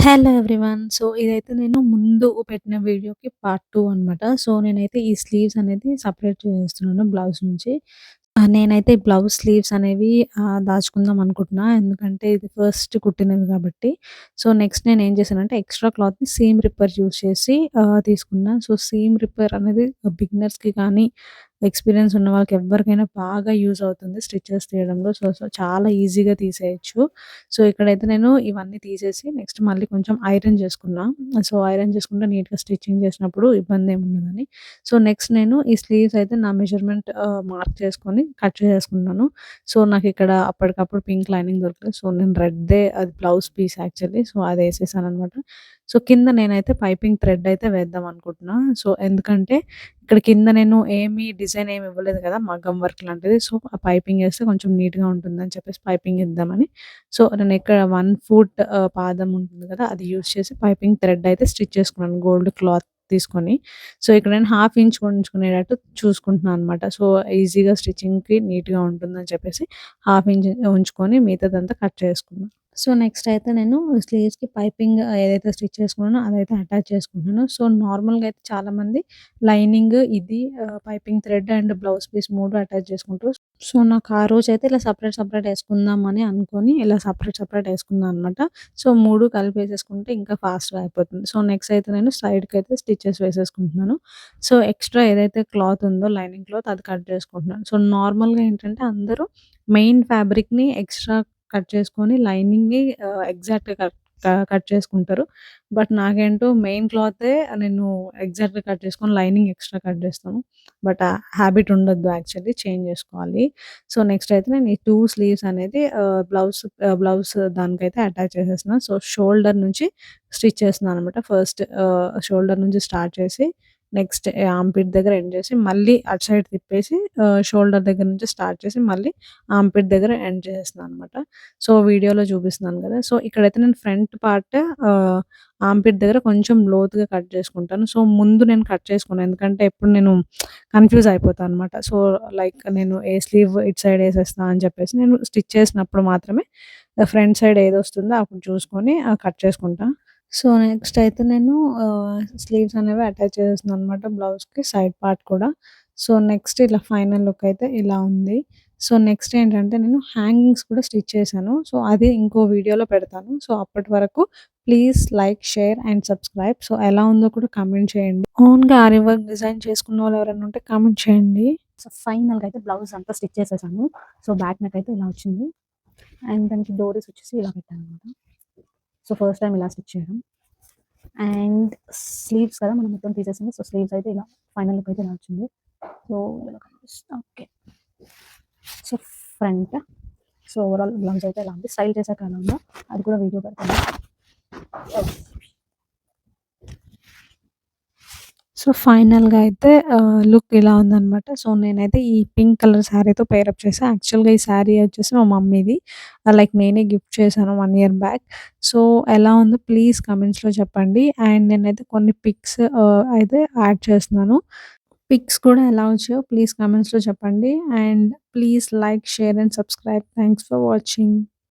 Hello everyone. So, ఇదైతే నేను ముందు పెట్టిన వీడియోకి పార్ట్ టూ అనమాట. సో, నేనైతే ఈ స్లీవ్స్ అనేది సపరేట్ చేస్తున్నాను బ్లౌజ్ నుంచి. నేనైతే బ్లౌజ్ స్లీవ్స్ అనేవి దాచుకుందాం అనుకుంటున్నా. ఎందుకంటే ఇది ఫస్ట్ కుట్టినవి కాబట్టి. సో, నెక్స్ట్ నేను ఏం చేశానంటే ఎక్స్‌ట్రా క్లాత్‌ని సీమ్ రిప్పర్ యూస్ చేసి తీసుకున్నాను తీసుకున్నా. సో, సీమ్ రిప్పర్ అనేది బిగినర్స్‌కి కానీ, ఎక్స్‌పీరియన్స్ ఉన్న వాళ్ళకి ఎవ్వరికైనా బాగా యూజ్ అవుతుంది స్టిచ్చెస్ తీయడంలో. సో, సో, చాలా ఈజీగా తీసేయొచ్చు. సో, ఇక్కడైతే నేను ఇవన్నీ తీసేసి నెక్స్ట్ మళ్ళీ కొంచెం ఐరన్ చేసుకున్నా. సో, ఐరన్ చేసుకుంటే నీట్‌గా స్టిచ్చింగ్ చేసినప్పుడు ఇబ్బంది ఏం ఉండదని సో, నెక్స్ట్ నేను ఈ స్లీవ్స్ అయితే నా మెజర్‌మెంట్ మార్క్ చేసుకొని కట్ చేసుకున్నాను సో, నాకు ఇక్కడ అప్పటికప్పుడు పింక్ లైనింగ్ దొరకలేదు. సో, నేను రెడ్‌దే అది బ్లౌజ్ పీస్ యాక్చువల్లీ. సో, అది వేసేసానమాట సో, కింద నేనైతే పైపింగ్ థ్రెడ్ అయితే వేద్దాం అనుకుంటున్నా. సో, ఎందుకంటే ఇక్కడ కింద నేను ఏమి డిజైన్ ఏమి ఇవ్వలేదు కదా! మగ్గం వర్క్ లాంటిది. సో, ఆ పైపింగ్ వేస్తే కొంచెం నీట్‌గా ఉంటుందని చెప్పేసి పైపింగ్ ఇద్దామని. సో, నేను ఇక్కడ వన్ ఫుట్ పాదం ఉంటుంది కదా! అది యూజ్ చేసి పైపింగ్ థ్రెడ్ అయితే స్టిచ్ చేసుకున్నాను గోల్డ్ క్లాత్ తీసుకొని. సో, ఇక్కడ నేను హాఫ్ ఇంచ్ ఉంచుకునేటట్టు చూసుకుంటున్నాను అనమాట. సో, ఈజీగా స్టిచ్చింగ్‌కి నీట్‌గా ఉంటుందని చెప్పేసి హాఫ్ ఇంచ్ ఉంచుకొని మిగతాదంతా కట్ చేసుకున్నాను సో, నెక్స్ట్ అయితే నేను స్లీవ్స్‌కి పైపింగ్ ఏదైతే స్టిచ్ చేసుకున్నానో అదైతే అటాచ్ చేసుకుంటున్నాను. సో, నార్మల్‌గా అయితే చాలామంది లైనింగ్ ఇది piping thread and blouse piece మూడు అటాచ్ చేసుకుంటారు. సో, నాకు ఆ రోజు అయితే ఇలా సెపరేట్ సపరేట్ వేసుకుందాం అని అనుకోని ఇలా సెపరేట్ సపరేట్ వేసుకుందాం అనమాట. సో, మూడు కలిపి వేసేసుకుంటే ఇంకా ఫాస్ట్‌గా అయిపోతుంది. సో, నెక్స్ట్ అయితే నేను సైడ్‌కైతే స్టిచెస్ వేసేసుకుంటున్నాను. సో, ఎక్స్‌ట్రా ఏదైతే క్లాత్ ఉందో లైనింగ్ క్లాత్ అది కట్ చేసుకుంటున్నాను. సో, నార్మల్‌గా ఏంటంటే అందరూ మెయిన్ ఫ్యాబ్రిక్‌ని ఎక్స్‌ట్రా కట్ చేసుకొని లైనింగ్‌ని ఎగ్జాక్ట్‌గా కట్ కట్ చేసుకుంటారు. బట్ నాకేంటో మెయిన్ క్లాతే నేను ఎగ్జాక్ట్‌గా కట్ చేసుకొని లైనింగ్ ఎక్స్‌ట్రా కట్ చేస్తాను. బట్ ఆ హ్యాబిట్ ఉండొద్దు యాక్చువల్లీ చేంజ్ చేసుకోవాలి. సో, నెక్స్ట్ అయితే నేను ఈ టూ స్లీవ్స్ అనేది బ్లౌజ్ బ్లౌజ్ దానికైతే అటాచ్ చేసేస్తున్నాను సో, షోల్డర్ నుంచి స్టిచ్ చేస్తున్నాను అనమాట. ఫస్ట్ షోల్డర్ నుంచి స్టార్ట్ చేసి నెక్స్ట్ ఆంపిట్ దగ్గర ఎండ్ చేసి మళ్ళీ అటు సైడ్ తిప్పేసి షోల్డర్ దగ్గర నుంచి స్టార్ట్ చేసి మళ్ళీ ఆంపిట్ దగ్గర ఎండ్ చేసేస్తున్నాను అనమాట. సో, వీడియోలో చూపిస్తున్నాను కదా! సో, ఇక్కడైతే నేను ఫ్రంట్ పార్ట్ ఆంపిట్ దగ్గర కొంచెం లోతుగా కట్ చేసుకుంటాను. సో, ముందు నేను కట్ చేసుకున్నాను ఎందుకంటే ఎప్పుడు నేను కన్‌ఫ్యూజ్ అయిపోతాను అనమాట. సో, లైక్ నేను ఏ స్లీవ్ ఇటు సైడ్ వేసేస్తా అని చెప్పేసి నేను స్టిచ్ చేసినప్పుడు మాత్రమే ఫ్రంట్ సైడ్ ఏదొస్తుందో అప్పుడు చూసుకొని కట్ చేసుకుంటాను సో, నెక్స్ట్ అయితే నేను స్లీవ్స్ అనేవి అటాచ్ చేసేస్తున్నాను అనమాట బ్లౌజ్‌కి సైడ్ పార్ట్ కూడా. సో, నెక్స్ట్ ఇలా ఫైనల్ లుక్ అయితే ఇలా ఉంది. సో, నెక్స్ట్ ఏంటంటే నేను హ్యాంగింగ్స్ కూడా స్టిచ్ చేశాను. సో, అది ఇంకో వీడియోలో పెడతాను. సో, అప్పటి వరకు please like, share and subscribe. So, ఎలా ఉందో కూడా కామెంట్ చేయండి. ఓన్‌గా ఆరి వర్క్ డిజైన్ చేసుకున్న వాళ్ళు ఎవరైనా ఉంటే కామెంట్ చేయండి. సో, ఫైనల్‌గా అయితే బ్లౌజ్ అంతా స్టిచ్ చేసేసాను. సో, బ్యాక్ నెక్ అయితే ఇలా వచ్చింది. అండ్ దానికి డోరీస్ వచ్చేసి ఇలా పెట్టాననమాట. సో, ఫస్ట్ టైం ఇలా స్టిచ్ చేయడం. అండ్ స్లీవ్స్ కదా మనం మొత్తం తీసేసింది. సో, స్లీవ్స్ అయితే ఇలా ఫైనల్ లుక్ అయితే ఇలా వచ్చింది. సో, ఇలా కనిపిస్తుంది. Okay. So, front. So, overall blouse అయితే ఇలా ఉంది. స్టైల్ చేసాక ఎలా ఉందో అది కూడా వీడియో పెడతాను. సో, ఫైనల్‌గా అయితే లుక్ ఇలా ఉందనమాట. సో, నేనైతే ఈ పింక్ కలర్ శారీతో పేరప్ చేశాను యాక్చువల్‌గా ఈ శారీ వచ్చేసి మా మమ్మీది. లైక్ నేనే గిఫ్ట్ చేశాను వన్ ఇయర్ బ్యాక్. సో, ఎలా ఉందో ప్లీజ్ కమెంట్స్లో చెప్పండి. అండ్ నేనైతే కొన్ని పిక్స్ అయితే యాడ్ చేస్తున్నాను. పిక్స్ కూడా ఎలా వచ్చాయో ప్లీజ్ కమెంట్స్లో చెప్పండి. And please like, share and subscribe. Thanks for watching.